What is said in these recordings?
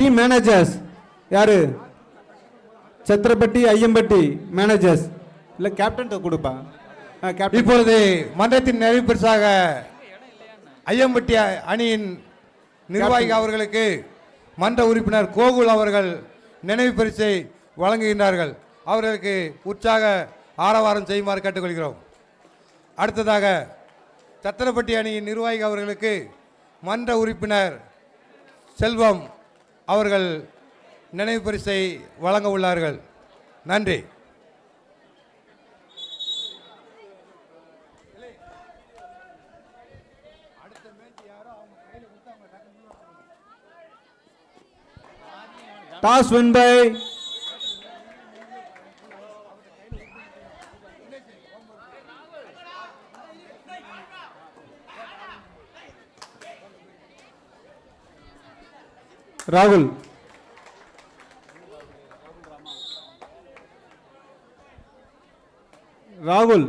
Team managers யாரு? Chathirapatti Ayyampatti managers இல்லை captain கொடுப்பா. இப்பொழுது மன்றத்தின் நிறைவு பரிசாக ஐயம்பட்டி அணியின் நிர்வாகி அவர்களுக்கு மன்ற உறுப்பினர் கோகுல் அவர்கள் நினைவு பரிசை வழங்குகின்றார்கள். அவர்களுக்கு உற்சாக ஆரவாரம் செய்யுமாறு கேட்டுக்கொள்கிறோம். அடுத்ததாக சத்திரப்பட்டி அணியின் நிர்வாகி அவர்களுக்கு மன்ற உறுப்பினர் செல்வம் அவர்கள் நினைவு பரிசை வழங்க உள்ளார்கள். நன்றி. டாஸ் வின் பை ராகுல். ராகுல்.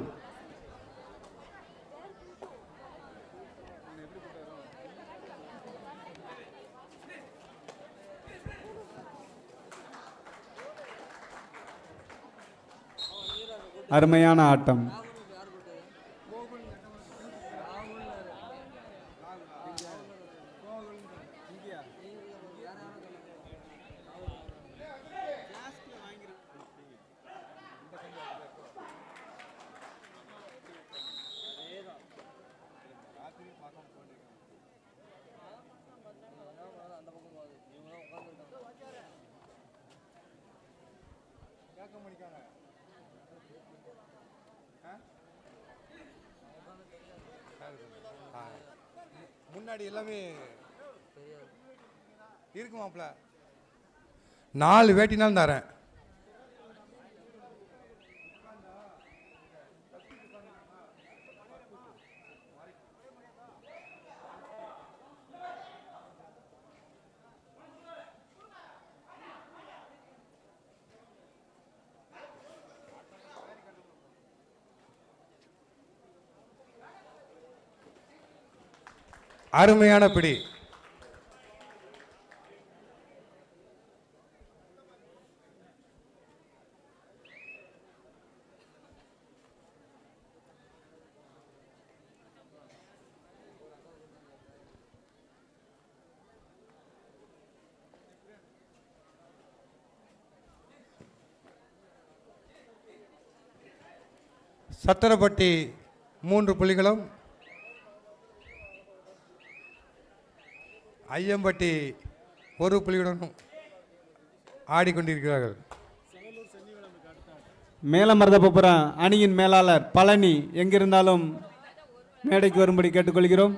அருமையான ஆட்டம். முன்னாடி எல்லாமே இருக்குமாப்ல நாலு வேட்டினாலும் தரேன். அருமையான பிடி. சத்திரப்பட்டி மூன்று புலிகளும் ஐயம்பட்டி ஒரு புள்ளியுடனும் ஆடிக்கொண்டிருக்கிறார்கள். மேலமருதபுரம் அணியின் மேலாளர் பழனி எங்கிருந்தாலும் மேடைக்கு வரும்படி கேட்டுக்கொள்கிறோம்.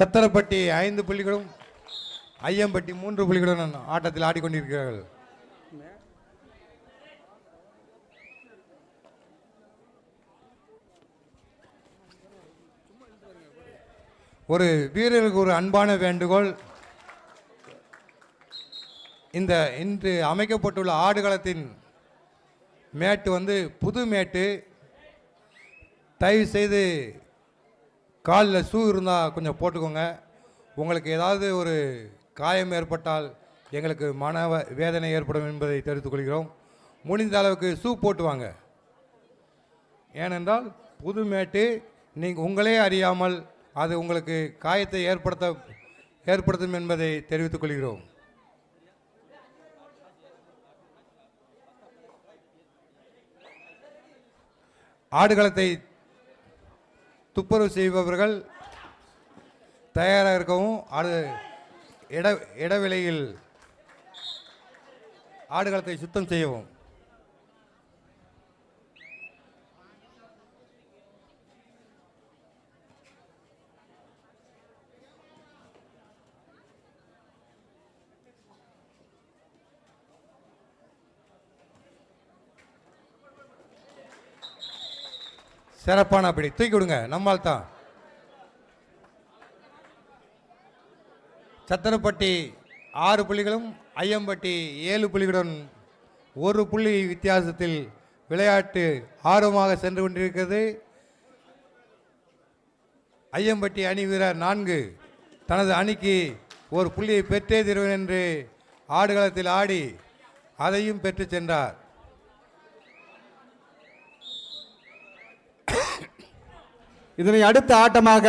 சத்திரப்பட்டி ஐந்து புள்ளிகளும் ஐயம்பட்டி மூன்று புள்ளிகளுடன் ஆட்டத்தில் ஆடிக்கொண்டிருக்கிறார்கள். ஒரு வீரருக்கு ஒரு அன்பான வேண்டுகோள். இந்த இன்று அமைக்கப்பட்டுள்ள ஆடுகளத்தின் மேட்டு வந்து புது மேட்டு. தயவு செய்து காலில் ஷூ இருந்தால் கொஞ்சம் போட்டுக்கோங்க. உங்களுக்கு ஏதாவது ஒரு காயம் ஏற்பட்டால் எங்களுக்கு மன வேதனை ஏற்படும் என்பதை தெரிவித்துக் கொள்கிறோம். முடிந்த அளவுக்கு ஷூ போட்டு வாங்க. ஏனென்றால் புது மேட்டு நீங்கள் உங்களே அறியாமல் அது உங்களுக்கு காயத்தை ஏற்படுத்த ஏற்படுத்தும் என்பதை தெரிவித்துக் கொள்கிறோம். ஆடுகளத்தை துப்புரவு செய்பவர்கள் தயாராக இருக்கவும் ஆடு இட இடைவெளியில் ஆடுகளத்தை சுத்தம் செய்யவும். சிறப்பான அப்படி. தூக்கி விடுங்க நம்மால் தான். சத்திரப்பட்டி ஆறு புள்ளிகளும் ஐயம்பட்டி ஏழு புள்ளிகளுடன் ஒரு புள்ளி வித்தியாசத்தில் விளையாட்டு ஆர்வமாக சென்று கொண்டிருக்கிறது. ஐயம்பட்டி அணி வீரர் நான்கு தனது அணிக்கு ஒரு புள்ளியை பெற்றே தருவேன் என்று ஆடுகளத்தில் ஆடி அதையும் பெற்றுச் சென்றார். இதனை அடுத்த ஆட்டமாக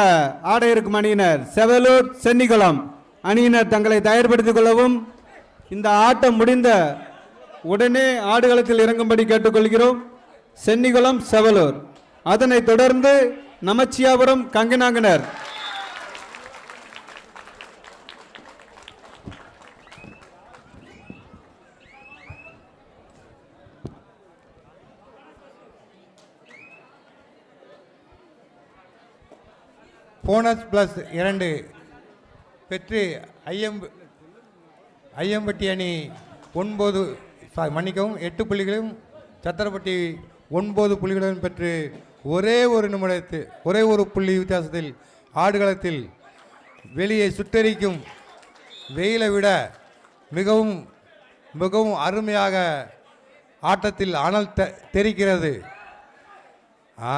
ஆட இருக்கும் அணியினர் செவலூர் சென்னிகுளம் அணியினர் தங்களை தயார்படுத்திக் கொள்ளவும். இந்த ஆட்டம் முடிந்த உடனே ஆடுகளத்தில் இறங்கும்படி கேட்டுக்கொள்கிறோம். சென்னிகுளம் செவலூர். அதனைத் தொடர்ந்து நமச்சியாபுரம் கங்கனாங்கனர் போனஸ் பிளஸ் இரண்டு. பெற்று ஐயம்ப ஐயம்பட்டி அணி ஒன்பது மன்னிக்கவும் எட்டு புள்ளிகளையும் சத்திரப்பட்டி ஒன்பது புள்ளிகளும் பெற்று ஒரே ஒரு நிமிடத்தில் ஒரே ஒரு புள்ளி வித்தியாசத்தில் ஆடுகளத்தில் வெளியே சுட்டரிக்கும் வெயிலை விட மிகவும் மிகவும் அருமையாக ஆட்டத்தில் அனல் தெ தெரிக்கிறது ஆ.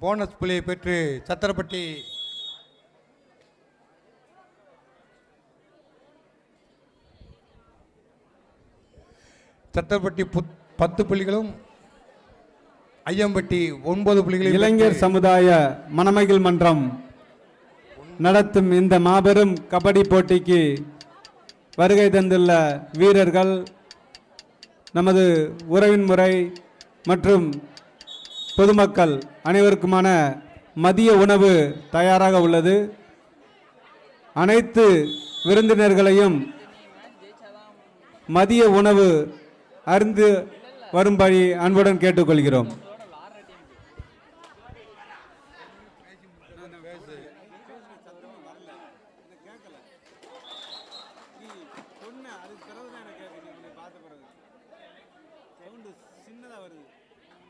போனஸ் புள்ளியை பெற்று சத்திரப்பட்டி சத்திரப்பட்டி புத் பத்து புள்ளிகளும் ஐயம்பட்டி ஒன்பது புள்ளிகளும் இளைஞர் சமுதாய மணமகிழ் மன்றம் நடத்தும் இந்த மாபெரும் கபடி போட்டிக்கு வருகை தந்துள்ள வீரர்கள் நமது உறவின் முறை மற்றும் பொதுமக்கள் அனைவருக்குமான மதிய உணவு தயாராக உள்ளது. அனைத்து விருந்தினர்களையும் மதிய உணவு அருந்து வரும்படி அன்புடன் கேட்டுக்கொள்கிறோம்.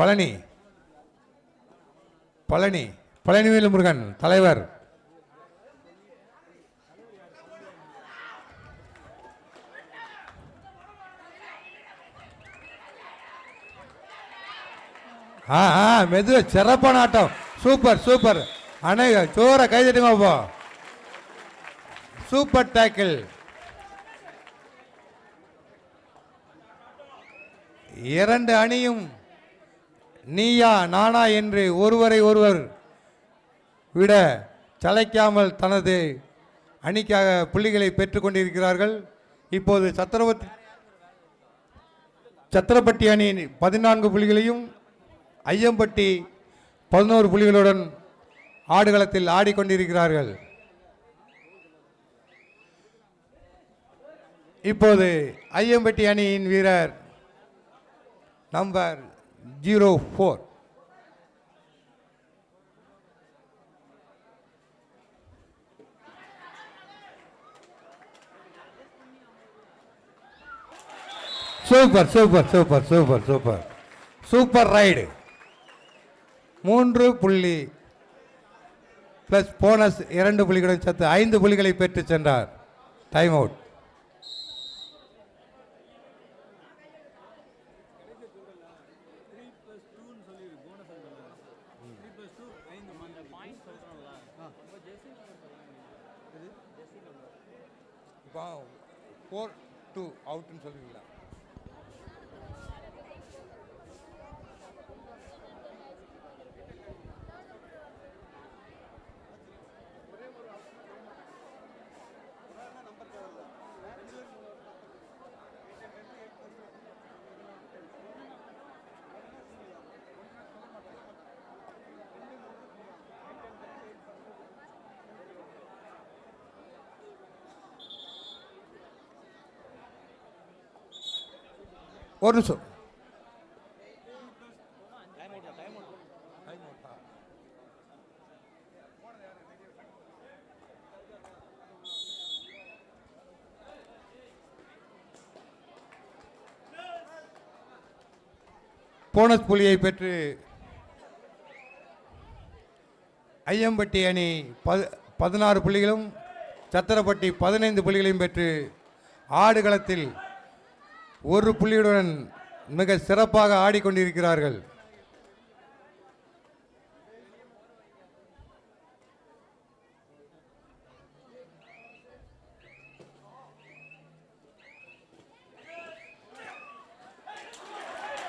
பழனி. பழனி. பழனிவேலு முருகன் தலைவர். ஆ ஆ மெது சிறப்பான ஆட்டம். Super super. அணை சோற கை தட்டுங்க அப்போ. Super tackle. இரண்டு அணியும் நீயா நானா என்று ஒருவரை ஒருவர் விட சளைக்காமல் தனது அணிக்காக புள்ளிகளை பெற்றுக்கொண்டிருக்கிறார்கள் இப்போது சத்திரபத் சத்திரப்பட்டி அணி பதினான்கு புள்ளிகளையும் ஐயம்பட்டி பதினோரு புள்ளிகளுடன் ஆடுகளத்தில் ஆடிக்கொண்டிருக்கிறார்கள். இப்போது ஐயம்பட்டி அணியின் வீரர் number zero four super super super super super super raid மூன்று புள்ளி ப்ளஸ் போனஸ் இரண்டு புள்ளிகளும் சத்து ஐந்து புள்ளிகளை பெற்று சென்றார். டைம் அவுட் ஃபோர் டூ ஒரு நிமிஷம். போனஸ் புள்ளியை பெற்று ஐயம்பட்டி அணி பது பதினாறு புள்ளிகளும் சத்திரப்பட்டி பதினைந்து புள்ளிகளையும் பெற்று ஆடுகளத்தில் ஒரு புள்ளியுடன் மிக சிறப்பாக ஆடிக்கொண்டிருக்கிறார்கள்.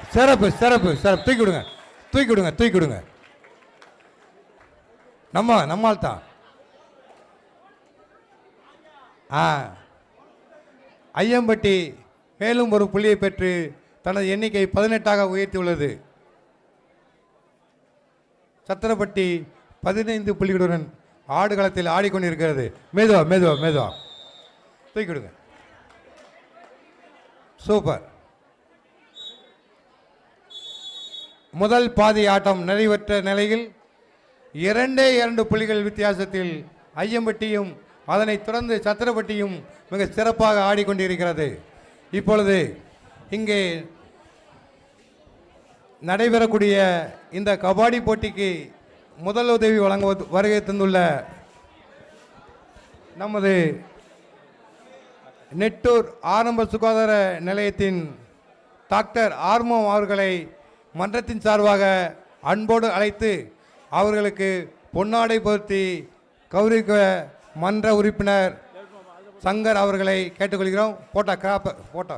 சிறப்பு சிறப்பு சிறப்பு. தூக்கி விடுங்க தூக்கி விடுங்க தூக்கி விடுங்க. நம்ம நம்மால் தான். ஆ. ஐயம்பட்டி மேலும் ஒரு புள்ளியை பெற்று தனது எண்ணிக்கை பதினெட்டாக உயர்த்தியுள்ளது. சத்திரப்பட்டி பதினைந்து புள்ளிகளுடன் ஆடுகளத்தில் ஆடிக்கொண்டிருக்கிறது. மெதுவா மெதுவா மெதுவா. தூக்கிவிடுங்க சூப்பர் முதல் பாதி ஆட்டம் நிறைவேற்ற நிலையில் இரண்டே இரண்டு புள்ளிகள் வித்தியாசத்தில் ஐயம்பட்டியும் அதனைத் தொடர்ந்து சத்திரப்பட்டியும் மிக சிறப்பாக ஆடிக்கொண்டிருக்கிறது. இப்பொழுது இங்கே நடைபெறக்கூடிய இந்த கபாடி போட்டிக்கு முதல் உதவி வழங்க வருகை தந்துள்ள நமது நெட்டூர் ஆரம்ப சுகாதார நிலையத்தின் டாக்டர் ஆர்மம் அவர்களை மன்றத்தின் சார்பாக அன்போடு அழைத்து அவர்களுக்கு பொன்னாடை பொருத்தி கௌரவிக்க மன்ற உறுப்பினர் சங்கர் அவர்களை கேட்டுக்கொள்கிறோம். போட்டா கிராப்ப போட்டோ.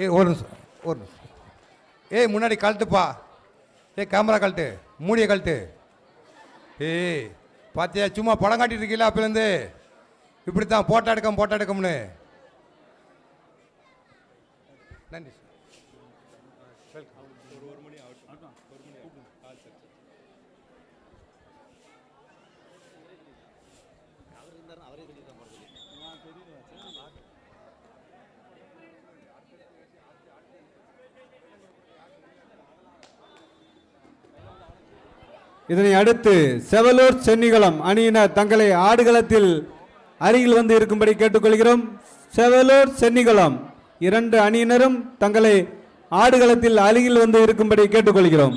ஏ ஒரு நிமிஷம் ஒரு நிமிஷம். ஏய் முன்னாடி கழட்டுப்பா. ஏய் கேமரா கழட்டு மூடியை கழட்டு. ஏய் பார்த்தியா சும்மா படம் காட்டிட்டு இருக்கீங்களா அப்போலேருந்து இப்படி தான் போட்டோ எடுக்கம் போட்டோ எடுக்கம்னு. நன்றி சார் அவர் இருந்தாருன்னா அவரே சொல்லியிருக்கான் போல சொல்லி. இதனை அடுத்து செவலூர் சென்னிகுளம் அணியினர் தங்களை ஆடுகளத்தில் அருகில் வந்து இருக்கும்படி கேட்டுக்கொள்கிறோம். செவலூர் சென்னிகுளம் இரண்டு அணியினரும் தங்களை ஆடுகளத்தில் அருகில் வந்து இருக்கும்படி கேட்டுக்கொள்கிறோம்.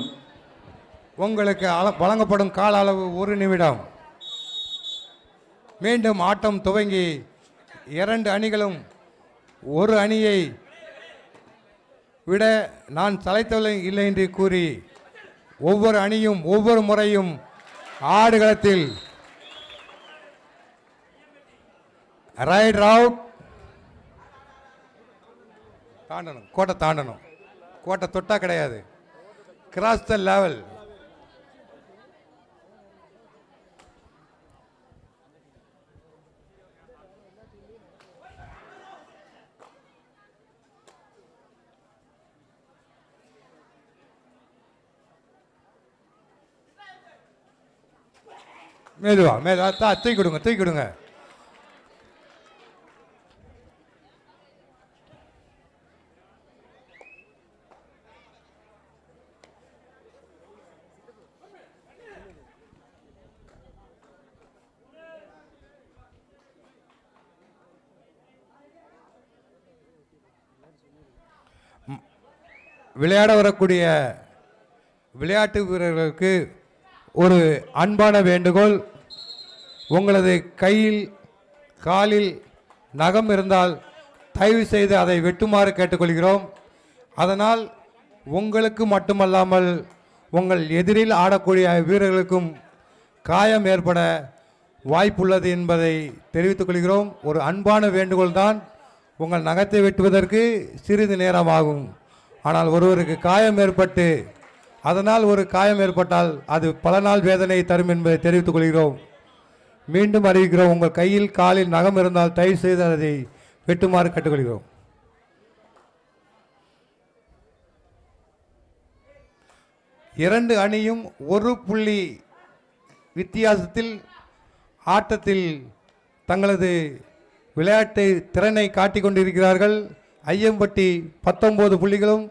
உங்களுக்கு வழங்கப்படும் கால அளவு ஒரு நிமிடம். மீண்டும் ஆட்டம் துவங்கி இரண்டு அணிகளும் ஒரு அணியை விட நான் சளைத்தவில்லை இல்லை என்று கூறி ஒவ்வொரு அணியும் ஒவ்வொரு முறையும் ஆடுகளத்தில் ரைட் அவுட் தாண்டணும். கோட்டை தாண்டணும். கோட்டை தொட்டா கிடையாது. கிராஸ் த லெவல் மெதுவா மேலா தா தூக்கி கொடுங்க தூக்கி கொடுங்க. விளையாட வரக்கூடிய விளையாட்டு வீரர்களுக்கு ஒரு அன்பான வேண்டுகோள். உங்களது கையில் காலில் நகம் இருந்தால் தயவு செய்து அதை வெட்டுமாறு கேட்டுக்கொள்கிறோம். அதனால் உங்களுக்கு மட்டுமல்லாமல் உங்கள் எதிரில் ஆடக்கூடிய வீரர்களுக்கும் காயம் ஏற்பட வாய்ப்புள்ளது என்பதை தெரிவித்துக் கொள்கிறோம். ஒரு அன்பான வேண்டுகோள் தான். உங்கள் நகத்தை வெட்டுவதற்கு சிறிது நேரம் ஆகும். ஆனால் ஒருவருக்கு காயம் ஏற்பட்டு அதனால் ஒரு காயம் ஏற்பட்டால் அது பல நாள் வேதனை தரும் என்பதை தெரிவித்துக் கொள்கிறோம். மீண்டும் அறிவிக்கிறோம் உங்கள் கையில் காலில் நகம் இருந்தால் தயவு செய்து அதை வெட்டுமாறு கட்டுக்கொள்கிறோம். இரண்டு அணியும் ஒரு புள்ளி வித்தியாசத்தில் ஆட்டத்தில் தங்களது விளையாட்டை திறனை காட்டிக் கொண்டிருக்கிறார்கள். ஐயம்பட்டி பத்தொன்பது புள்ளிகளும்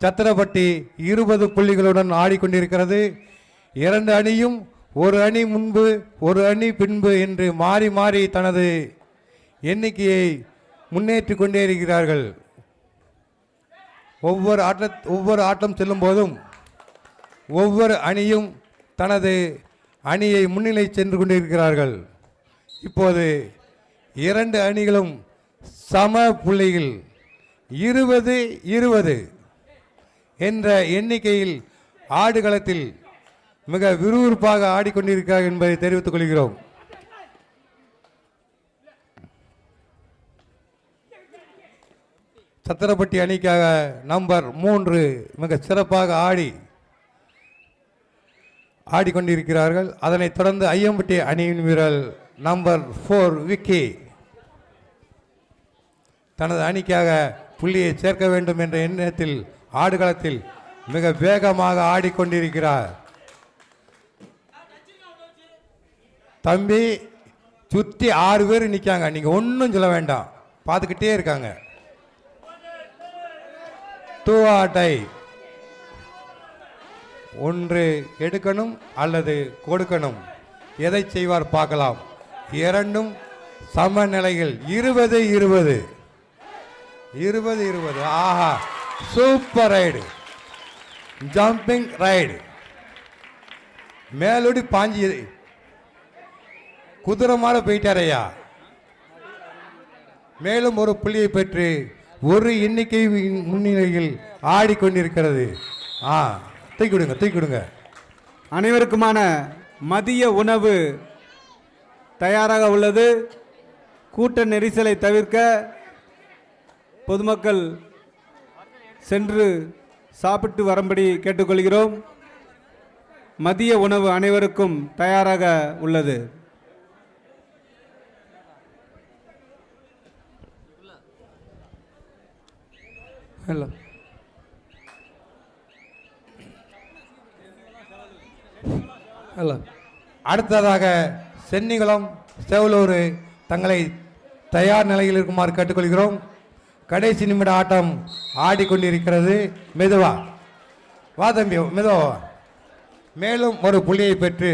சத்திரப்பட்டி இருபது புள்ளிகளுடன் ஆடிக்கொண்டிருக்கிறது. இரண்டு அணியும் ஒரு அணி முன்பு ஒரு அணி பின்பு என்று மாறி மாறி தனது எண்ணிக்கையை முன்னேற்றி கொண்டே இருக்கிறார்கள். ஒவ்வொரு ஆட்ட ஒவ்வொரு ஆட்டம் செல்லும் போதும் ஒவ்வொரு அணியும் தனது அணியை முன்னிலை சென்று கொண்டிருக்கிறார்கள். இப்போது இரண்டு அணிகளும் சம புள்ளிகள் இருபது இருபது. என்ற எண்ணிக்கையில் ஆடுகளத்தில் மிக விறுவிறுப்பாக ஆடிக்கொண்டிருக்கிறார் என்பதை தெரிவித்துக் கொள்கிறோம். சத்திரப்பட்டி அணிக்காக நம்பர் மூன்று மிக சிறப்பாக ஆடி ஆடிக்கொண்டிருக்கிறார்கள். அதனைத் தொடர்ந்து ஐயம்பட்டி அணியின் வீரர் நம்பர் ஃபோர் விக்கி தனது அணிக்காக புள்ளியை சேர்க்க வேண்டும் என்ற எண்ணத்தில் ஆடுகளத்தில் மிக வேகமாக ஆடிக்கொண்டிருக்கிறார். தம்பி சுற்றி ஆறு பேர் நிற்காங்க நீங்கள் ஒன்றும் சொல்ல வேண்டாம். பார்த்துக்கிட்டே இருக்காங்க. டூ ஆட்டை. ஒன்று எடுக்கணும் அல்லது கொடுக்கணும். எதை செய்வார் பார்க்கலாம். இரண்டும் சமநிலைகள் இருபது இருபது. இருபது இருபது. ஆஹா. சூப்பர் ரைடு ஜம்பிங் ரைடு மேலோடி பாஞ்சி குதிரை மாட போயிட்டாரையா? மேலும் ஒரு புள்ளியை பெற்று ஒரு எண்ணிக்கை முன்னிலையில் ஆடிக்கொண்டிருக்கிறது. ஆ தூக்கி விடுங்க தூக்கி விடுங்க. அனைவருக்குமான மதிய உணவு தயாராக உள்ளது. கூட்ட நெரிசலை தவிர்க்க பொதுமக்கள் சென்று சாப்பிட்டு வரும்படி கேட்டுக்கொள்கிறோம். மதிய உணவு அனைவருக்கும் தயாராக உள்ளது. ஹலோ. ஹலோ. அடுத்ததாக சென்னிகுளம் செவலூர் தங்களை தயார் நிலையில் இருக்குமாறு கேட்டுக்கொள்கிறோம். கடைசி நிமிட ஆட்டம் ஆடிக்கொண்டிருக்கிறது. மெதுவா. வா தம்பி மெதுவா. மேலும் ஒரு புள்ளியை பெற்று.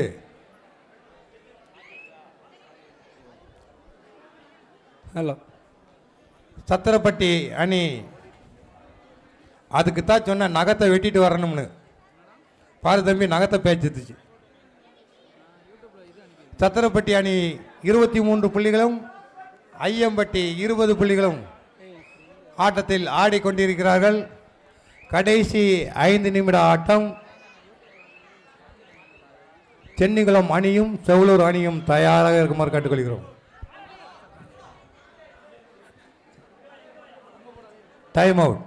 ஹலோ. சத்திரப்பட்டி அணி. அதுக்கு தான் சொன்ன நகத்தை வெட்டிட்டு வரணும்னு. பாரு தம்பி நகத்தை பேச்சுச்சு சத்திரப்பட்டி அணி இருபத்தி மூன்று புள்ளிகளும் ஐயம்பட்டி இருபது புள்ளிகளும். ஆட்டத்தில் ஆடிக்கொண்டிருக்கிறார்கள். கடைசி ஐந்து நிமிட ஆட்டம். சென்னிகுளம் அணியும் செவலூர் அணியும் தயாராக இருக்குமாறு கேட்டுக்கொள்கிறோம். Time out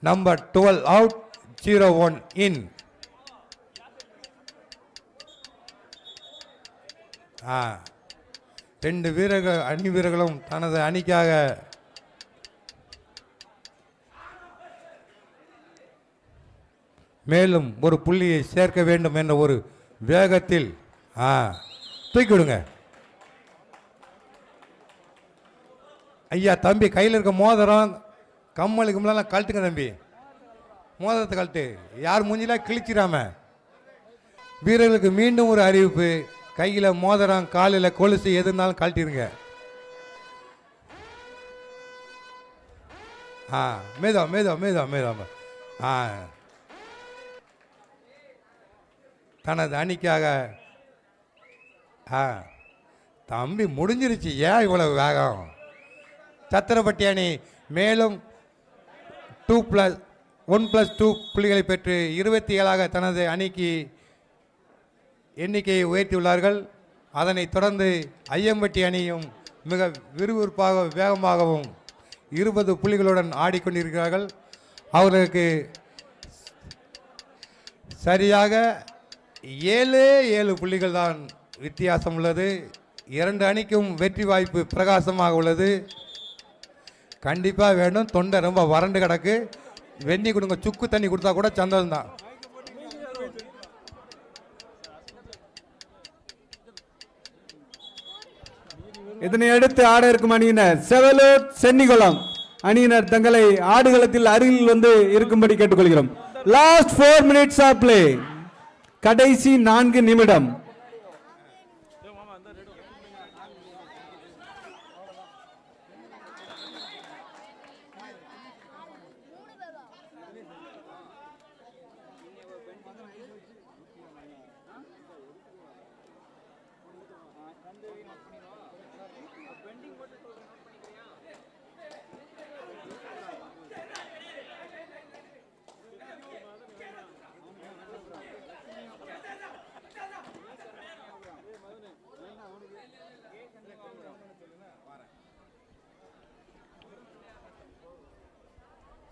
number twelve out zero one in ஆ ரெண்டு வீரர்கள் அணி வீரர்களும் தனது அணிக்காக மேலும் ஒரு புள்ளியை சேர்க்க வேண்டும் என்ற ஒரு வேகத்தில் ஆ தூக்கி விடுங்க. ஐயா தம்பி கையில் இருக்க மோதிரம் கம்மலுக்கு முன்னால கழட்டுங்க தம்பி. மோதிரத்தை கழட்டு. யார் மூஞ்சிலாம் கிழிச்சிடாம? வீரர்களுக்கு மீண்டும் ஒரு அறிவிப்பு. கையில் மோதிரம் காலில் கொலுசு எது இருந்தாலும் கழட்டிடுங்க ஆ மேதோ மேதோ மேதோ மேதோ ஆ. தனது அணிக்காக ஆ. தம்பி முடிஞ்சிருச்சு ஏன் இவ்வளவு வேகம்? சத்திரப்பட்டி அணி மேலும் two plus one plus two புள்ளிகளை பெற்று இருபத்தி ஏழாக தனது அணிக்கு எண்ணிக்கையை உயர்த்தியுள்ளார்கள். அதனைத் தொடர்ந்து ஐயம்பட்டி அணியும் மிக விறுவிறுப்பாக வேகமாகவும் இருபது புள்ளிகளுடன் ஆடிக்கொண்டிருக்கிறார்கள். அவர்களுக்கு சரியாக ஏழே ஏழு புள்ளிகள் தான் வித்தியாசம் உள்ளது. இரண்டு அணிக்கும் வெற்றி வாய்ப்பு பிரகாசமாக உள்ளது. கண்டிப்பாக வேணும் தொண்டை ரொம்ப வறண்டு கிடக்கு. வெந்நி கொடுங்க சுக்கு தண்ணி கொடுத்தா கூட சந்தோஷம் தான் இதனை அடுத்து ஆட இருக்கும் அணியினர் செவலூர் சென்னிகுளம். அணியினர் தங்களை ஆடுகளத்தில் அருகில் வந்து இருக்கும்படி கேட்டுக்கொள்கிறோம். Last four minutes of play கடைசி நான்கு நிமிடம்.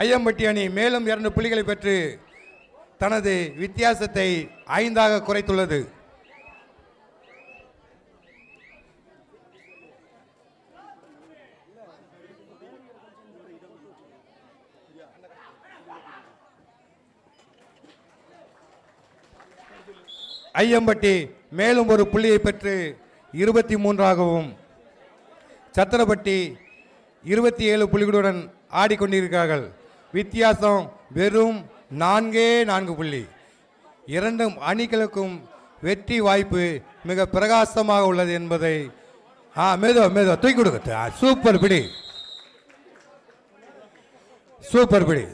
ஐயம்பட்டி அணி மேலும் இரண்டு புள்ளிகளை பெற்று தனது வித்தியாசத்தை ஐந்தாக குறைத்துள்ளது. ஐயம்பட்டி மேலும் ஒரு புள்ளியை பெற்று இருபத்தி மூன்றாகவும் சத்திரப்பட்டி இருபத்தி ஏழு புள்ளிகளுடன் ஆடிக்கொண்டிருக்கிறார்கள். வித்தியாசம் வெறும் நான்கே நான்கு புள்ளி. இரண்டு அணிகளுக்கும் வெற்றி வாய்ப்பு மிக பிரகாசமாக உள்ளது என்பதை ஆ மேதோ மேதோ தூக்கி கொடுக்க சூப்பர் பிடி. சூப்பர் பிடி.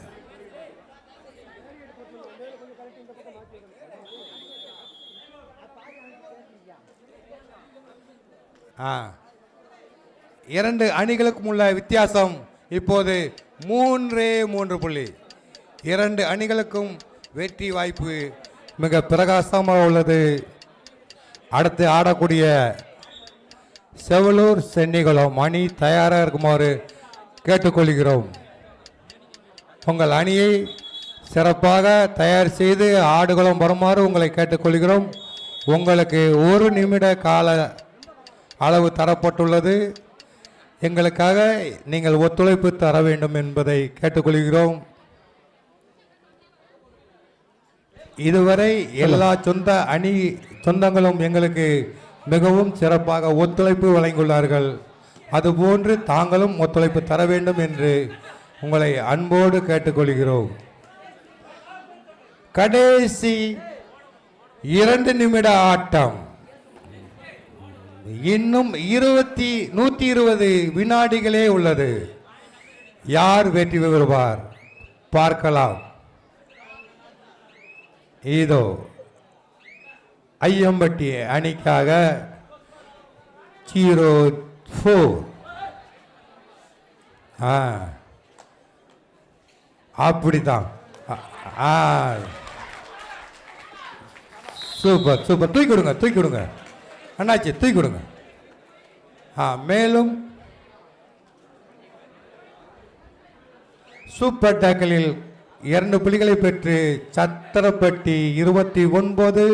ஆ. இரண்டு அணிகளுக்கும் உள்ள வித்தியாசம் இப்போது மூன்றே மூன்று புள்ளி. இரண்டு அணிகளுக்கும் வெற்றி வாய்ப்பு மிக பிரகாசமாக உள்ளது. அடுத்து ஆடக்கூடிய செவலூர் சென்னிகுளம் அணி தயாராக இருக்குமாறு கேட்டுக்கொள்கிறோம். உங்கள் அணியை சிறப்பாக தயார் செய்து ஆடுகளம் வருமாறு உங்களை கேட்டுக்கொள்கிறோம். உங்களுக்கு ஒரு நிமிட கால அளவு தரப்பட்டுள்ளது. எங்களுக்காக நீங்கள் ஒத்துழைப்பு தர வேண்டும் என்பதை கேட்டுக்கொள்கிறோம். இதுவரை எல்லா சொந்த அணி சொந்தங்களும் எங்களுக்கு மிகவும் சிறப்பாக ஒத்துழைப்பு வழங்கியுள்ளார்கள். அதுபோன்று தாங்களும் ஒத்துழைப்பு தர வேண்டும் என்று உங்களை அன்போடு கேட்டுக்கொள்கிறோம். கடைசி இரண்டு நிமிட ஆட்டம். இன்னும் இருபத்தி நூற்றி இருபது வினாடிகளே உள்ளது. யார் வெற்றி பெறுவார்? பார்க்கலாம். இதோ ஐயம்பட்டி அணிக்காக ஜீரோ ஃபோர் ஆ. அப்படிதான் ஆ, ஆ. Super super. தூக்கி கொடுங்க தூக்கி கொடுங்க. அண்ணாச்சி தூக்கி கொடுங்க. ஆ மேலும் சூப்பர் டேக்கலில் இரண்டு புள்ளிகளை பெற்று சத்திரப்பட்டி இருபத்தி ஒன்பது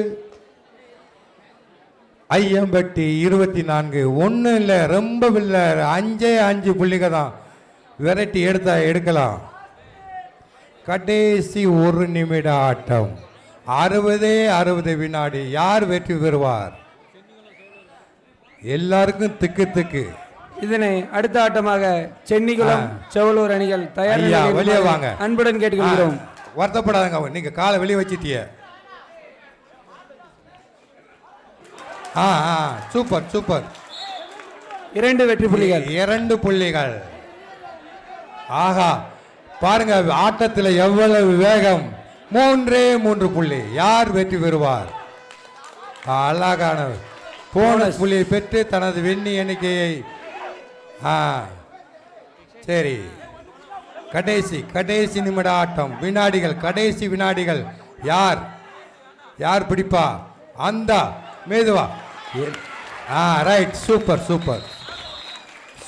ஐயம்பட்டி இருபத்தி நான்கு. ஒன்றும் இல்லை ரொம்ப இல்லை அஞ்சே அஞ்சு புள்ளிக தான் விரட்டி எடுத்தா எடுக்கலாம். கடைசி ஒரு நிமிட ஆட்டம். அறுபதே அறுபது வினாடி யார் வெற்றி பெறுவார்? எல்லாருக்கும் திக்கு திக்கு. இதனை அடுத்த ஆட்டமாக சென்னிகுளம் செவலூர் அணிகள் தயார் வெளியே வாங்க. அன்புடன் கேட்டுக்கொள்கிறோம். வருத்தப்படாதங்க நீங்க காலை வெளியே வச்சிட்டிய. ஆ ஆ சூப்பர் சூப்பர். இரண்டு வெற்றி புள்ளிகள். இரண்டு புள்ளிகள். ஆஹா பாருங்க ஆட்டத்தில் எவ்வளவு வேகம். மூன்றே மூன்று புள்ளி. யார் வெற்றி பெறுவார்? அழகான போனஸ் புள்ளியை பெற்று தனது வெண்ணி எண்ணிக்கையை ஆ சரி. கடைசி கடைசி நிமிட ஆட்டம் வினாடிகள் கடைசி வினாடிகள். யார்? யார் பிடிப்பா? அந்த மேதுவா. ஆ ரைட் சூப்பர் சூப்பர்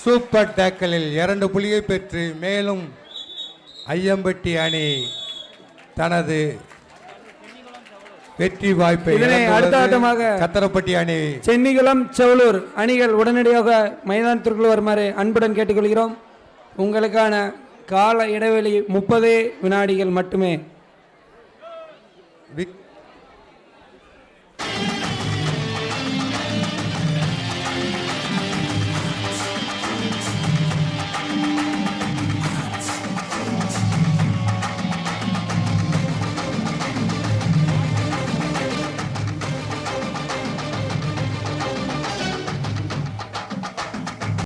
சூப்பர் டேக்கலில் இரண்டு புள்ளியை பெற்று மேலும் ஐயம்பட்டி அணி தனது வெற்றி வாய்ப்பை இதனை. அடுத்த ஆட்டமாக கத்தரப்பட்டி அணி சென்னிகுளம் செவலூர் அணிகள் உடனடியாக மைதானத்திற்குள் வருமாறு அன்புடன் கேட்டுக்கொள்கிறோம் உங்களுக்கான கால இடைவெளி முப்பதே வினாடிகள் மட்டுமே